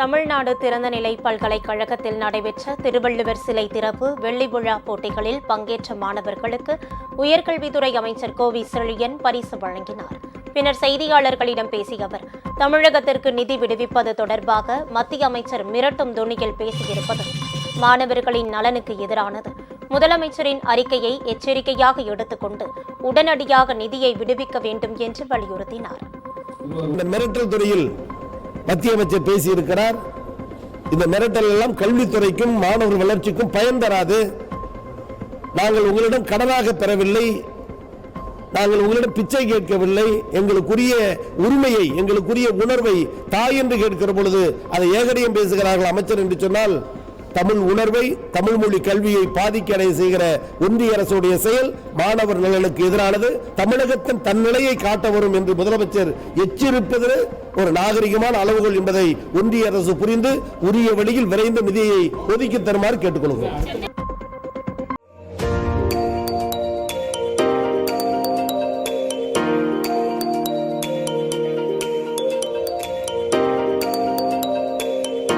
தமிழ்நாடு திறந்தநிலை பல்கலைக்கழகத்தில் நடைபெற்ற திருவள்ளுவர் சிலை திறப்பு வெள்ளி விழா போட்டிகளில் பங்கேற்ற மாணவர்களுக்கு உயர்கல்வித்துறை அமைச்சர் கோவி செழியன் பரிசு வழங்கினார். பின்னர் செய்தியாளர்களிடம் பேசிய அவர் தமிழகத்திற்கு நிதி விடுவிப்பது தொடர்பாக மத்திய அமைச்சர் மிரட்டும் துணியில் பேசியிருப்பது மாணவர்களின் நலனுக்கு எதிரானது. முதலமைச்சரின் அறிக்கையை எச்சரிக்கையாக எடுத்துக்கொண்டு உடனடியாக நிதியை விடுவிக்க வேண்டும் என்று வலியுறுத்தினார். இந்த மிரட்டல் துறையில் மத்திய அமைச்சர் பேசியிருக்கிறார். இந்த மிரட்டல் எல்லாம் கல்வித்துறைக்கும் மாணவர் வளர்ச்சிக்கும் பயன் தராது. நாங்கள் உங்களிடம் கடனாக பெறவில்லை. நாங்கள் உங்களிடம் பிச்சை கேட்கவில்லை. எங்களுக்குரிய உரிமையை எங்களுக்குரிய உணர்வை தாய் என்று கேட்கிற பொழுது அதை ஏகடியம் பேசுகிறார்கள் அமைச்சர் என்று சொன்னால் தமிழ் உணர்வை தமிழ் மொழி கல்வியை பாதிக்கடைய செய்கிற ஒன்றிய அரசுடைய செயல் மாணவர் நலனுக்கு எதிரானது. தமிழகத்தின் தன்னிலையை காட்ட வரும் என்று முதலமைச்சர் எச்சரிப்பது ஒரு நாகரிகமான அளவுகள் என்பதை ஒன்றிய அரசு புரிந்து உரிய வழியில் விரைந்து நிதியை ஒதுக்கி தருமாறு கேட்டுக்கொள்கிறோம்.